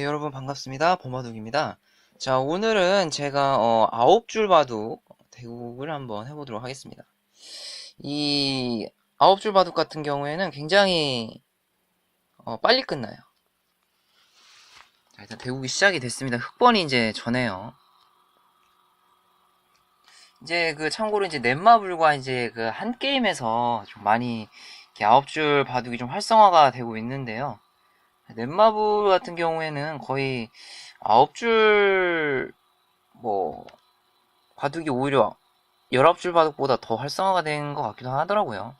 네, 여러분 반갑습니다. 범바둑입니다. 자, 오늘은 제가 어, 아홉 줄 바둑 대국을 한번 해보도록 하겠습니다. 이 아홉 줄 바둑 같은 경우에는 굉장히 어, 빨리 끝나요. 자, 일단 대국이 시작이 됐습니다. 흑번이 이제 전해요. 이제 그 참고로 이제 넷마블과 이제 그 한 게임에서 좀 많이 아홉 줄 바둑이 좀 활성화가 되고 있는데요. 넷마블 같은 경우에는 거의 아홉 줄, 뭐, 바둑이 오히려 열아홉 줄 바둑보다 더 활성화가 된 것 같기도 하더라고요.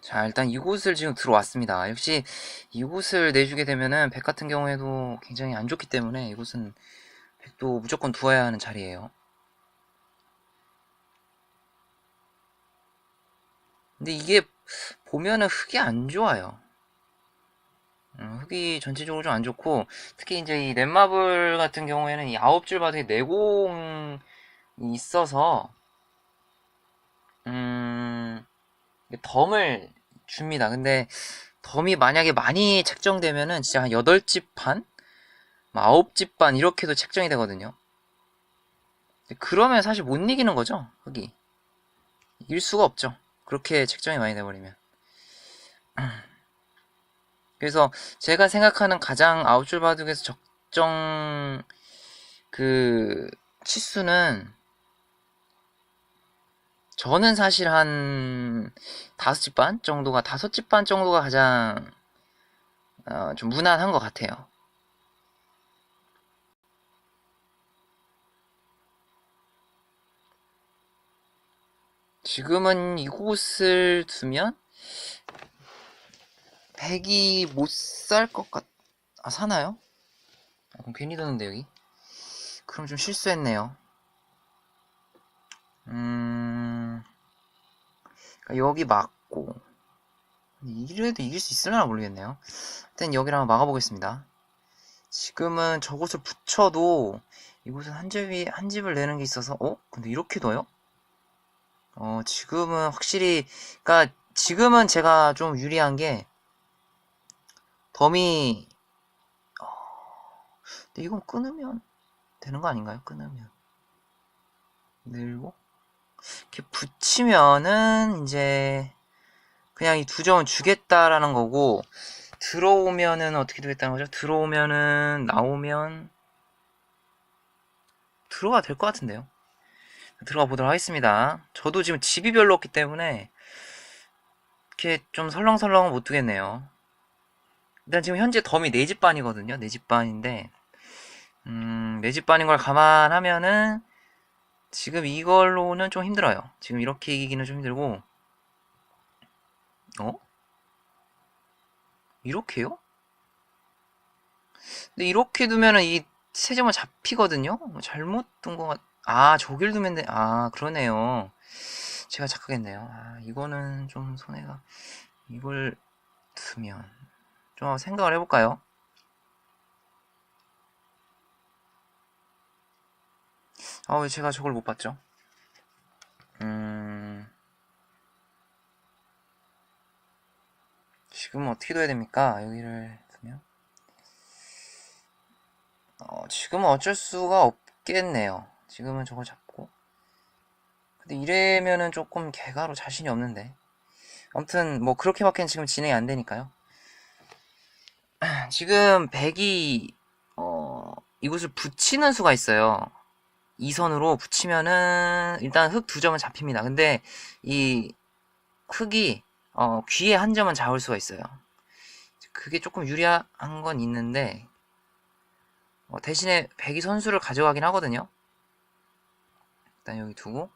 자, 일단 이곳을 지금 들어왔습니다. 역시 이곳을 내주게 되면은 백 같은 경우에도 굉장히 안 좋기 때문에 이곳은 백도 무조건 두어야 하는 자리예요. 근데 이게 보면은 흙이 안 좋아요. 음, 흙이 전체적으로 좀 안 좋고 특히 이제 이 넷마블 같은 경우에는 이 아홉 줄 바둑에 내공이 있어서 음 덤을 줍니다. 근데 덤이 만약에 많이 책정되면은 진짜 한 8집 반? 9집 뭐반 이렇게도 책정이 되거든요. 그러면 사실 못 이기는 거죠, 흙이. 이길 수가 없죠. 그렇게 책정이 많이 돼버리면. 그래서 제가 생각하는 가장 아웃줄 바둑에서 적정 그 치수는 저는 사실 한 다섯 집 반 정도가 다섯 집 반 정도가 가장 어, 좀 무난한 것 같아요. 지금은 이곳을 두면 백이 못 살 것 같... 아 사나요? 아, 그럼 괜히 두는데 여기 그럼 좀 실수했네요 음... 그러니까 여기 맞고 이래도 이길 수 있을려나 모르겠네요 일단 여기를 한번 막아보겠습니다 지금은 저곳을 붙여도 이곳은 한 집이 한 집을 내는 게 있어서 어? 근데 이렇게 둬요? 어, 지금은 확실히, 그니까, 지금은 제가 좀 유리한 게, 덤이, 어, 근데 이건 끊으면 되는 거 아닌가요? 끊으면. 늘고, 이렇게 붙이면은, 이제, 그냥 이 두 점은 주겠다라는 거고, 들어오면은 어떻게 되겠다는 거죠? 들어오면은, 나오면, 들어가 될 것 같은데요? 들어가 보도록 하겠습니다. 저도 지금 집이 별로 없기 때문에 이렇게 좀 설렁설렁은 못 두겠네요. 일단 지금 현재 덤이 4집 반이거든요. 4집 반인데 음, 4집 반인 걸 감안하면은 지금 이걸로는 좀 힘들어요. 지금 이렇게 이기기는 좀 힘들고 어? 이렇게요? 근데 이렇게 두면은 이 세 점은 잡히거든요? 뭐 잘못 둔 것 같... 아, 저길 두면 돼. 아, 그러네요. 제가 착각했네요. 아, 이거는 좀 손해가. 이걸 두면. 좀 생각을 해볼까요? 아, 왜 제가 저걸 못 봤죠? 음. 지금 어떻게 둬야 됩니까? 여기를 두면. 어, 지금은 어쩔 수가 없겠네요. 지금은 저걸 잡고. 근데 이래면은 조금 개가로 자신이 없는데. 아무튼 뭐 그렇게밖에 지금 진행이 안 되니까요. 지금 백이 어 이곳을 붙이는 수가 있어요. 이 선으로 붙이면은 일단 흙 두 점은 잡힙니다. 근데 이 흙이 어 귀에 한 점은 잡을 수가 있어요. 그게 조금 유리한 건 있는데 어, 대신에 백이 선수를 가져가긴 하거든요 일단 여기 두고.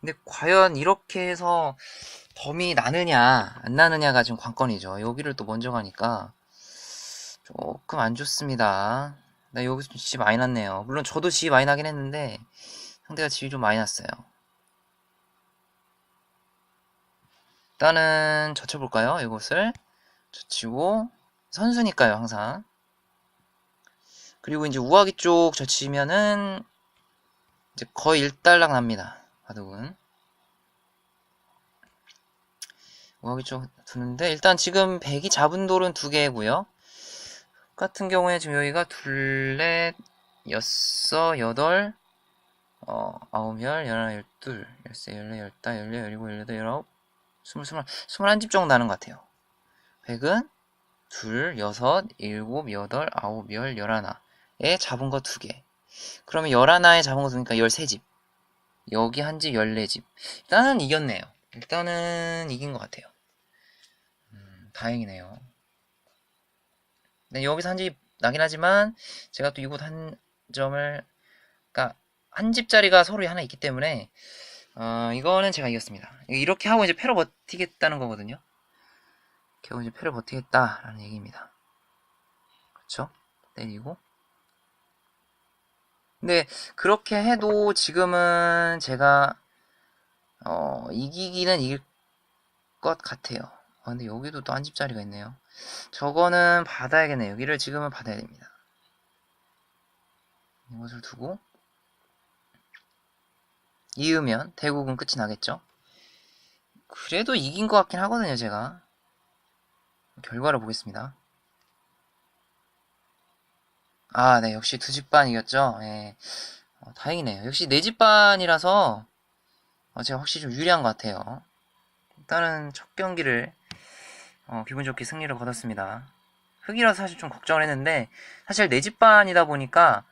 근데 과연 이렇게 해서 덤이 나느냐 안 나느냐가 지금 관건이죠. 여기를 또 먼저 가니까 조금 안 좋습니다. 나 여기서 집이 많이 났네요. 물론 저도 집이 많이 나긴 했는데 상대가 집이 좀 많이 났어요. 일단은 젖혀볼까요? 이곳을? 젖히고 선수니까요 항상. 그리고 이제 우아기 쪽 젖히면은 이제 거의 일단락 납니다. 바둑은. 우하기 좀 두는데 일단 지금 백이 잡은 돌은 두 개고요. 같은 경우에 지금 여기가 둘넷 여섯 여덟 어 아홉 열 열하나 열둘 열세 열네 열다 열네 열일곱 열여덟 열아홉 스물 스물 스물한 집 정도 나는 것 같아요. 백은 둘 여섯 일곱 여덟 아홉 열 열하나에 잡은 거 두 개. 그러면 열하나에 잡은 거 두니까 열세 집. 여기 한집 열네 집. 일단은 이겼네요. 일단은 이긴 것 같아요. 음, 다행이네요. 네, 여기서 한 집 나긴 하지만 제가 또 이곳 한 점을 그러니까 한 집짜리가 서로 하나 있기 때문에 어, 이거는 제가 이겼습니다. 이렇게 하고 이제 패로 버티겠다는 거거든요. 이렇게 하고 이제 패를 버티겠다라는 얘기입니다. 그렇죠? 때리고 근데 그렇게 해도 지금은 제가 어, 이기기는 이길 것 같아요. 아, 근데 여기도 또 한 집짜리가 있네요. 저거는 받아야겠네요. 여기를 지금은 받아야 됩니다. 이것을 두고 이으면 대국은 끝이 나겠죠. 그래도 이긴 것 같긴 하거든요, 제가. 결과를 보겠습니다. 아, 네, 역시 두 집 반 이겼죠. 예. 어, 다행이네요. 역시 네 집 반이라서 어, 제가 확실히 좀 유리한 것 같아요. 일단은 첫 경기를 어, 기분 좋게 승리를 거뒀습니다. 흑이라서 사실 좀 걱정을 했는데 사실 네 집 반이다 보니까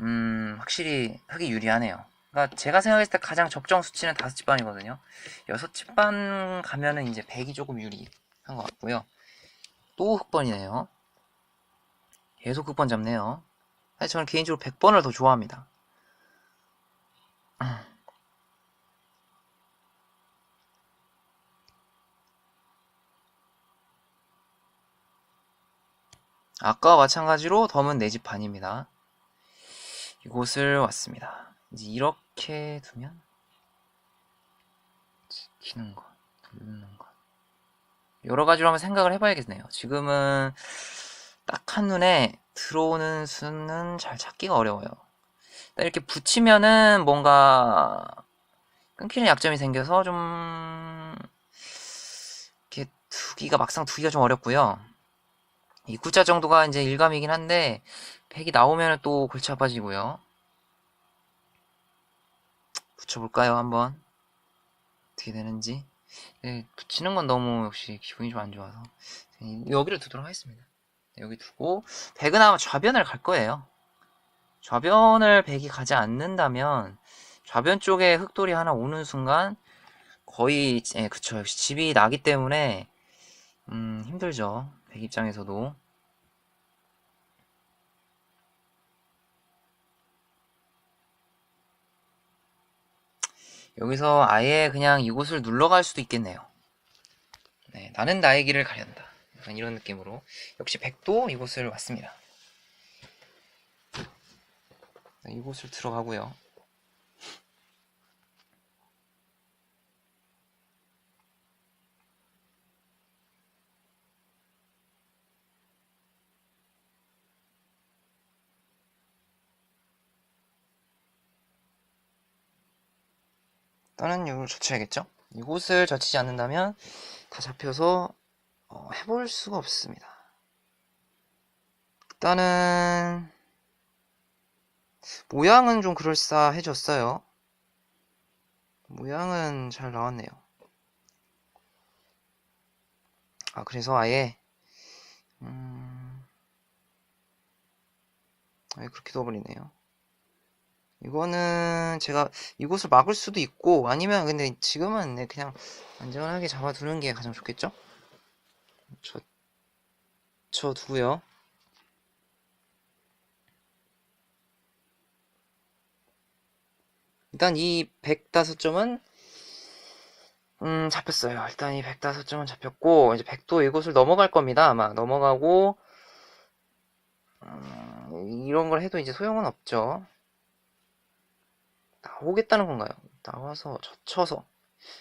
음, 확실히 흑이 유리하네요. 그러니까 제가 생각했을 때 가장 적정 수치는 다섯 집 반이거든요. 여섯 집 반 가면은 이제 백이 조금 유리한 것 같고요. 또 흑번이네요. 계속 흑번 잡네요. 사실 저는 개인적으로 100번을 더 좋아합니다. 아까와 마찬가지로 덤은 내 집 반입니다. 이곳을 왔습니다. 이제 이렇게 두면 지키는 것, 누르는 것 여러 가지로 한번 생각을 해봐야겠네요. 지금은 딱 한눈에 들어오는 수는 잘 찾기가 어려워요. 이렇게 붙이면은 뭔가 끊기는 약점이 생겨서 좀 이렇게 두기가 막상 두기가 좀 어렵고요. 이 구자 정도가 이제 일감이긴 한데 백이 나오면 또 골치 아파지고요. 붙여볼까요 한번 어떻게 되는지 네, 붙이는 건 너무 역시 기분이 좀 안 좋아서 여기를 두도록 하겠습니다. 네, 여기 두고 백은 아마 좌변을 갈 거예요. 좌변을 백이 가지 않는다면 좌변 쪽에 흑돌이 하나 오는 순간 거의 예, 그쵸 집이 나기 때문에 음, 힘들죠. 백 입장에서도 여기서 아예 그냥 이곳을 눌러갈 수도 있겠네요. 네, 나는 나의 길을 가련다. 약간 이런 느낌으로 역시 백도 이곳을 왔습니다. 네, 이곳을 들어가고요. 다른 이유를 젖혀야겠죠? 이곳을 젖히지 않는다면 다 잡혀서 어, 해볼 수가 없습니다. 일단은 모양은 좀 그럴싸해졌어요. 모양은 잘 나왔네요. 아 그래서 아예 음... 아예 그렇게 넣어버리네요. 이거는 제가 이곳을 막을 수도 있고 아니면 근데 지금은 네, 그냥 안전하게 잡아두는 게 가장 좋겠죠? 저, 저 두고요. 일단 이 105점은 음 잡혔어요. 일단 이 105점은 잡혔고 이제 100도 이곳을 넘어갈 겁니다. 아마 넘어가고 음, 이런 걸 해도 이제 소용은 없죠. 나오겠다는 건가요? 나와서 젖혀서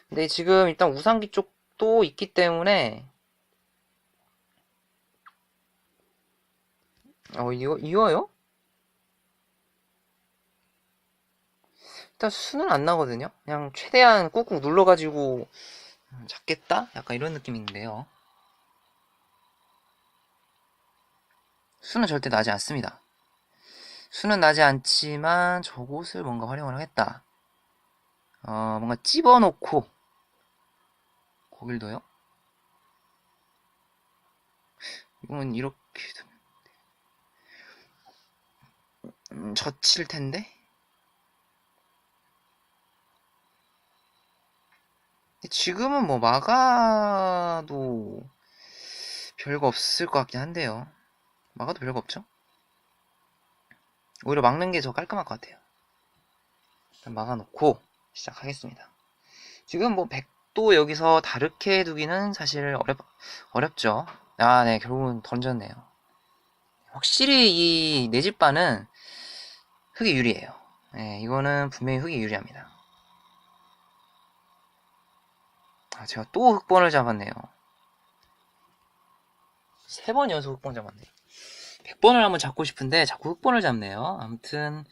근데 지금 일단 우상기 쪽도 있기 때문에 어 이거 이거요? 일단 수는 안 나거든요. 그냥 최대한 꾹꾹 눌러가지고 음, 잡겠다? 약간 이런 느낌인데요. 수는 절대 나지 않습니다. 수는 나지 않지만 저곳을 뭔가 활용을 하겠다. 어, 뭔가 찝어놓고 거길 둬요? 이건 이렇게 두면 음, 젖힐 텐데? 지금은 뭐 막아도 별거 없을 것 같긴 한데요. 막아도 별거 없죠? 오히려 막는 게 더 깔끔할 것 같아요. 일단 막아놓고 시작하겠습니다. 지금 뭐 100도 여기서 다르게 두기는 사실 어렵, 어렵죠. 아, 네, 결국은 던졌네요. 확실히 이 내집반은 흙이 유리해요. 네, 이거는 분명히 흙이 유리합니다. 아, 제가 또 흑번을 잡았네요. 세 번 연속 흑번 잡았네요. 100번을 한번 잡고 싶은데 자꾸 흑번을 잡네요. 아무튼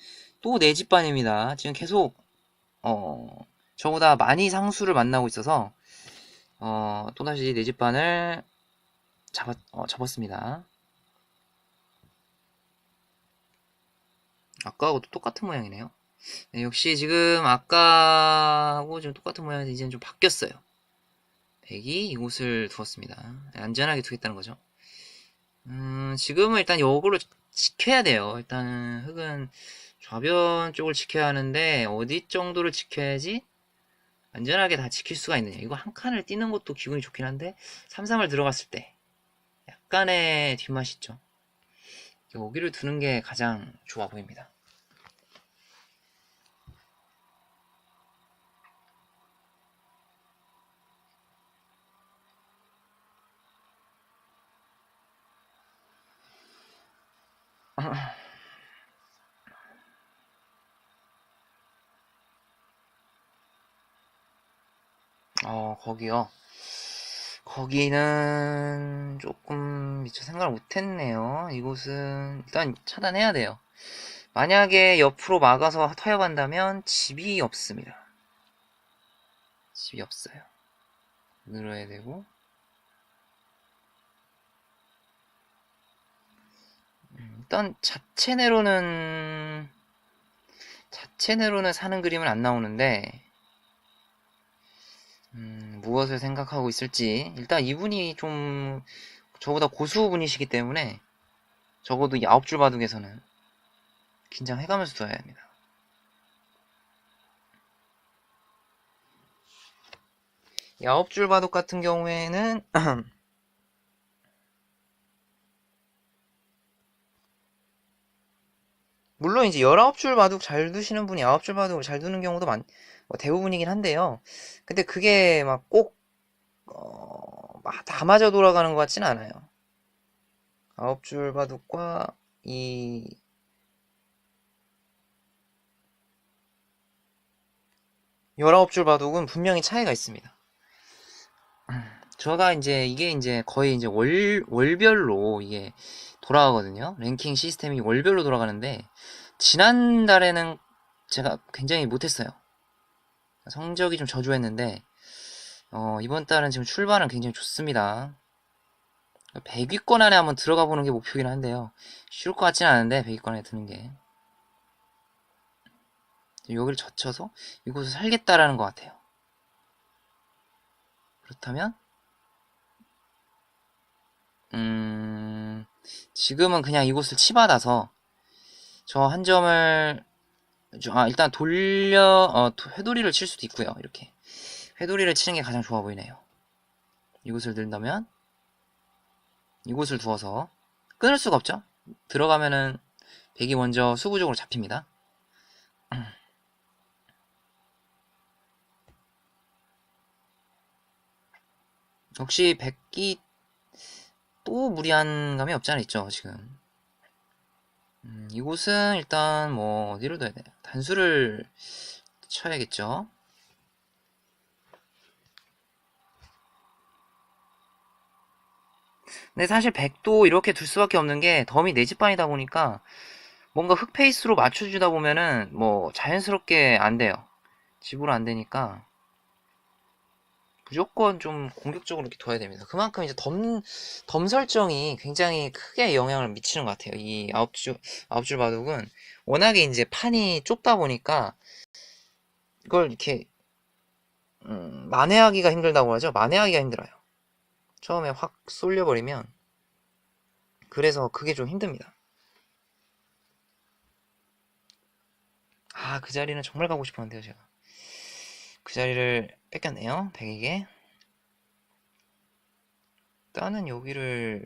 또 내집반입니다. 지금 계속 어 저보다 많이 상수를 만나고 있어서 어 또다시 내집반을 잡았 어, 잡았습니다. 아까하고 또 똑같은 모양이네요. 네, 역시 지금 아까하고 지금 똑같은 모양인데 이제는 좀 바뀌었어요. 백이 이곳을 두었습니다. 안전하게 두겠다는 거죠. 음, 지금은 일단 요거를 지켜야 돼요. 일단은 흙은 좌변 쪽을 지켜야 하는데 어디 정도를 지켜야지 안전하게 다 지킬 수가 있느냐. 이거 한 칸을 띄는 것도 기분이 좋긴 한데 삼삼을 들어갔을 때 약간의 뒷맛이 있죠. 여기를 두는 게 가장 좋아 보입니다. 어, 거기요. 거기는 조금 미처 생각을 못했네요. 이곳은 일단 차단해야 돼요. 만약에 옆으로 막아서 타협한다면 집이 없습니다. 집이 없어요. 늘어야 되고. 일단 자체 내로는 자체 내로는 사는 그림은 안 나오는데 음, 무엇을 생각하고 있을지 일단 이분이 좀 저보다 고수분이시기 때문에 적어도 이 아홉 줄 바둑에서는 긴장해가면서 둬야 합니다. 이 아홉 줄 바둑 같은 경우에는 물론 이제 19줄 바둑 잘 두시는 분이 9줄 바둑을 잘 두는 경우도 많, 뭐 대부분이긴 한데요. 근데 그게 막 꼭, 어, 막다 맞아 돌아가는 것 같지는 않아요. 9줄 바둑과 이, 열아홉 줄 바둑은 분명히 차이가 있습니다. 제가 이제 이게 이제 거의 이제 월 월별로 이게 돌아가거든요. 랭킹 시스템이 월별로 돌아가는데 지난달에는 제가 굉장히 못했어요. 성적이 좀 저조했는데 어, 이번 달은 지금 출발은 굉장히 좋습니다. 100위권 안에 한번 들어가 보는 게 목표긴 한데요. 쉬울 것 같지는 않은데 100위권 안에 드는 게 여기를 젖혀서 이곳을 살겠다라는 것 같아요. 그렇다면 음, 지금은 그냥 이곳을 치받아서 저 한 점을 아, 일단 돌려 어, 회돌이를 칠 수도 있고요. 이렇게 회돌이를 치는 게 가장 좋아 보이네요. 이곳을 든다면 이곳을 두어서 끊을 수가 없죠. 들어가면은 백이 먼저 수부적으로 잡힙니다. 역시 백이 또 무리한 감이 없지 않아 있죠, 지금. 음, 이곳은 일단 뭐 어디로 둬야 돼요? 단수를 쳐야겠죠. 근데 사실 100도 이렇게 둘 수밖에 없는 게 덤이 네 집반이다 보니까 뭔가 흑 페이스로 맞춰주다 보면은 뭐 자연스럽게 안 돼요. 집으로 안 되니까 무조건 좀 공격적으로 이렇게 둬야 됩니다. 그만큼 이제 덤, 덤 설정이 굉장히 크게 영향을 미치는 것 같아요. 이 아홉 줄, 아홉 줄 바둑은 워낙에 이제 판이 좁다 보니까 이걸 이렇게, 음, 만회하기가 힘들다고 하죠. 만회하기가 힘들어요. 처음에 확 쏠려버리면. 그래서 그게 좀 힘듭니다. 아, 그 자리는 정말 가고 싶었는데요, 제가. 그 자리를 뺏겼네요. 백에게. 일단은 여기를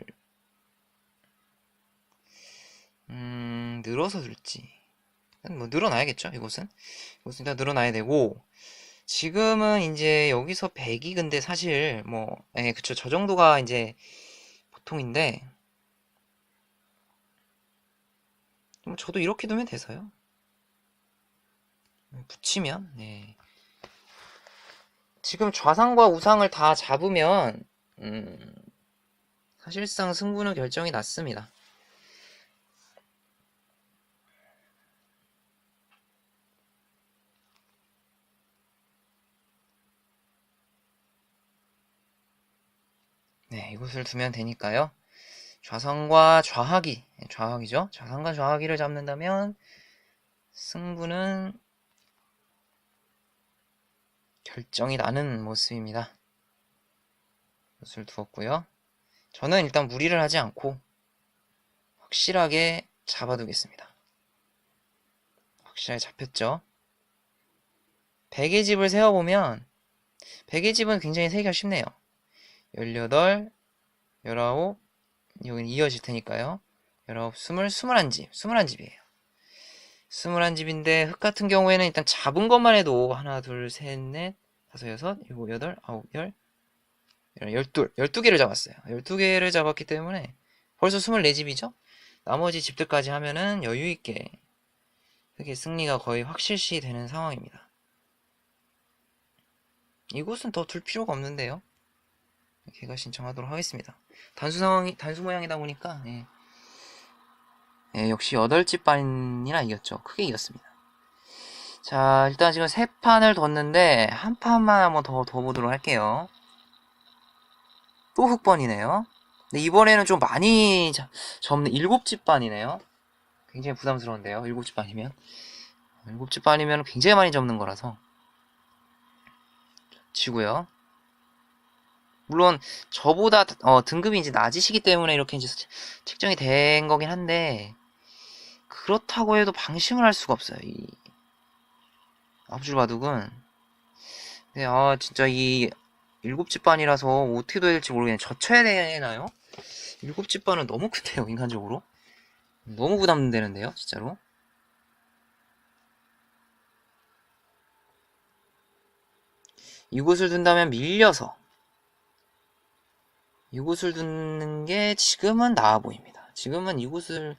음, 늘어서. 일단 뭐 늘어나야겠죠, 이곳은. 이곳은 일단 늘어나야 되고 지금은 이제 여기서 100이 근데 사실 뭐 예, 그쵸. 저 정도가 이제 보통인데 뭐 저도 이렇게 두면 돼서요. 붙이면 네. 지금 좌상과 우상을 다 잡으면 음, 사실상 승부는 결정이 났습니다. 네, 이곳을 두면 되니까요. 좌상과 좌하기, 네, 좌하기죠. 좌상과 좌하기를 잡는다면 승부는 결정이 나는 모습입니다. 이것을 두었고요. 저는 일단 무리를 하지 않고 확실하게 잡아두겠습니다. 확실하게 잡혔죠. 베개 집을 세어보면 베개 집은 굉장히 세기가 쉽네요. 18, 19, 여기는 이어질 테니까요. 19, 20, 21집, 21집이에요. 21집인데 흑 같은 경우에는 일단 잡은 것만 해도 하나, 둘, 셋, 넷, 다섯, 여섯, 일곱, 여덟, 아홉, 열, 열둘, 열두 개를 잡았어요. 열두 개를 잡았기 때문에 벌써 24집이죠? 나머지 집들까지 하면은 여유있게 그게 승리가 거의 확실시 되는 상황입니다. 이곳은 더 둘 필요가 없는데요. 개가 신청하도록 하겠습니다. 단수 상황이, 단수 모양이다 보니까, 예. 예, 역시 8집 반이나 이겼죠. 크게 이겼습니다. 자, 일단 지금 세 판을 뒀는데, 한 판만 한번 더, 더 보도록 할게요. 또 흑번이네요. 근데 이번에는 좀 많이 접는 7집 반이네요. 굉장히 부담스러운데요. 7집 반이면. 7집 반이면 굉장히 많이 접는 거라서. 치고요. 물론 저보다 어, 등급이 이제 낮으시기 때문에 이렇게 이제 책정이 된 거긴 한데 그렇다고 해도 방심을 할 수가 없어요. 이 아홉줄 바둑은 네, 아 진짜 이 일곱 집 반이라서 어떻게 돼야 될지 모르겠네. 젖혀야 되나요? 일곱 집 반은 너무 큰데요, 인간적으로. 너무 부담되는데요, 진짜로. 이곳을 둔다면 밀려서 이곳을 두는 게 지금은 나아 보입니다. 지금은 이곳을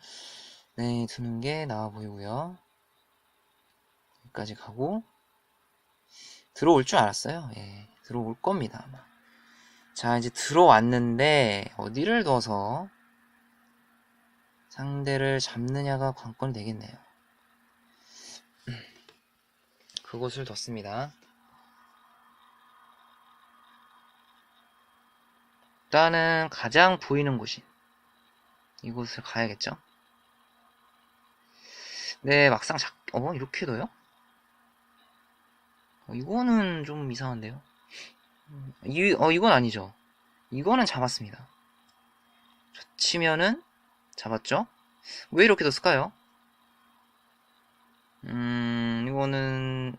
네, 두는 게 나아 보이고요. 여기까지 가고 들어올 줄 알았어요. 예, 들어올 겁니다. 아마. 자, 이제 들어왔는데 어디를 둬서 상대를 잡느냐가 관건이 되겠네요. 그곳을 뒀습니다. 일단은 가장 보이는 곳인 이곳을 가야겠죠. 네, 막상 작, 어, 이렇게 둬요? 어, 이거는 좀 이상한데요. 이, 어, 이건 아니죠. 이거는 잡았습니다. 치면은 잡았죠? 왜 이렇게 뒀을까요? 음, 이거는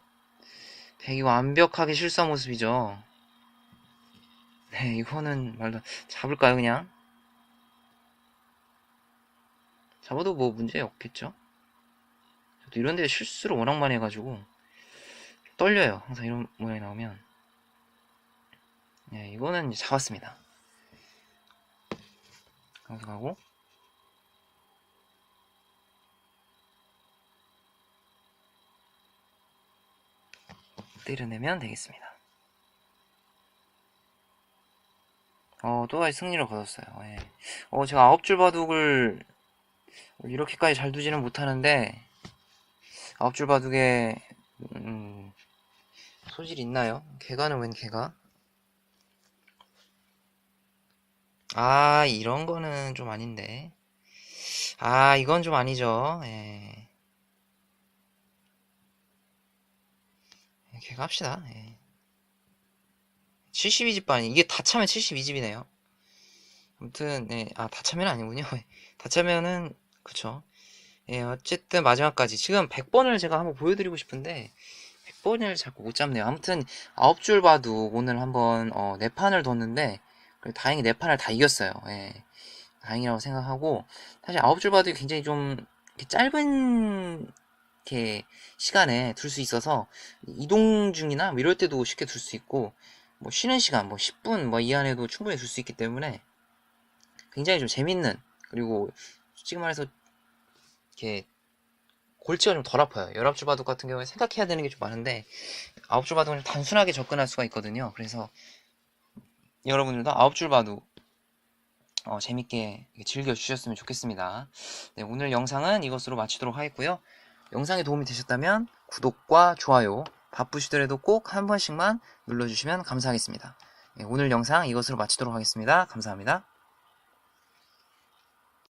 되게 완벽하게 실수한 모습이죠. 네, 이거는 말도 잡을까요, 그냥? 잡아도 뭐 문제 없겠죠? 저도 이런 데 실수를 워낙 많이 해가지고 떨려요. 항상 이런 모양이 나오면. 네, 이거는 이제 잡았습니다. 가져가고 때려내면 되겠습니다. 어, 또다시 승리를 거뒀어요. 예. 어, 제가 아홉 줄 바둑을 이렇게까지 잘 두지는 못하는데, 아홉 줄 바둑에, 음, 소질 있나요? 개가는 웬 개가? 아, 이런 거는 좀 아닌데. 아, 이건 좀 아니죠. 예. 이렇게 갑시다. 예. 72집 반이 이게 다 차면 72집이네요. 아무튼 네, 아, 다 차면 아니군요. 다 차면은 그쵸. 예, 어쨌든 마지막까지 지금 100번을 제가 한번 보여드리고 싶은데 100번을 자꾸 못 잡네요. 아무튼 9줄 바둑 오늘 한번 어, 4판을 뒀는데 다행히 4판을 다 이겼어요. 예. 다행이라고 생각하고 사실 9줄 바둑이 굉장히 좀 짧은 이렇게 시간에 둘 수 있어서 이동 중이나 뭐 이럴 때도 쉽게 둘 수 있고 뭐 쉬는 시간 뭐 10분 뭐 이 안에도 충분히 둘 수 있기 때문에 굉장히 좀 재밌는 그리고 솔직히 말해서 이렇게 골치가 좀 덜 아파요. 19줄 바둑 같은 경우에 생각해야 되는 게 좀 많은데 9줄 바둑은 단순하게 접근할 수가 있거든요. 그래서 여러분들도 9줄 바둑 어, 재밌게 즐겨주셨으면 좋겠습니다. 네, 오늘 영상은 이것으로 마치도록 하겠고요. 영상이 도움이 되셨다면 구독과 좋아요 바쁘시더라도 꼭 한 번씩만 눌러주시면 감사하겠습니다. 네, 오늘 영상 이것으로 마치도록 하겠습니다. 감사합니다.